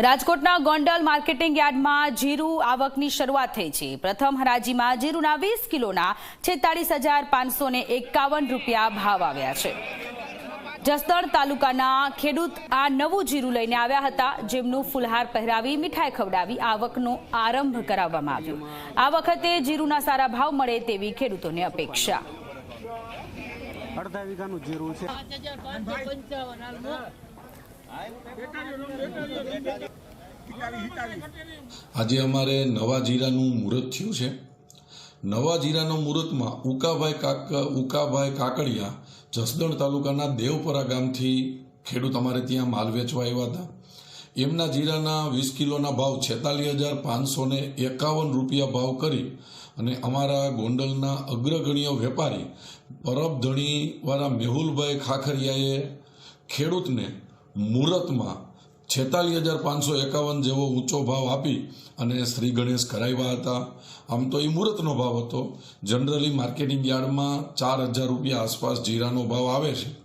રાજકોટના ગોંડલ માર્કેટિંગ યાર્ડમાં જીરું આવકની શરૂઆત થઈ છે. પ્રથમ હરાજીમાં જીરુના વીસ કિલોના છેતાળીસ હજાર પાંચસો ને એકાવન રૂપિયા ભાવ આવ્યા છે. જસદણ તાલુકાના ખેડૂત આ નવું જીરું લઈને આવ્યા હતા જેમનું ફુલહાર પહેરાવી મીઠાઈ ખવડાવી આવકનો આરંભ કરાવવામાં આવ્યો. આ વખતે જીરુના સારા ભાવ મળે તેવી ખેડૂતોને અપેક્ષા. અડધા વીઘાનું જીરું છે. આજે અમારે નવા જીરાનું મુહૂર્ત થયું છે. નવા જીરાના મુહૂર્તમાં ઉકાભાઈ કાક, ઉકાભાઈ કાકડિયા જસદણ તાલુકાના દેવપરા ગામથી ખેડૂત અમારે ત્યાં માલ વેચવા આવ્યા હતા. એમના જીરાના વીસ કિલોના ભાવ છેતાલીસ હજાર પાંચસો એકાવન રૂપિયા ભાવ કરી અને અમારા ગોંડલના અગ્રગણ્ય વેપારી પરબધણીવાળા મેહુલભાઈ ખાખરિયાએ ખેડૂતને મુહૂર્તમાં છેતાલીસ હજાર પાંચસો એકાવન જેવો ઊંચો ભાવ આપી અને શ્રી ગણેશ કરાવ્યા હતા. આમ તો એ મુહૂર્તનો ભાવ હતો. જનરલી માર્કેટિંગ યાર્ડમાં ચાર હજાર રૂપિયા આસપાસ જીરાનો ભાવ આવે છે.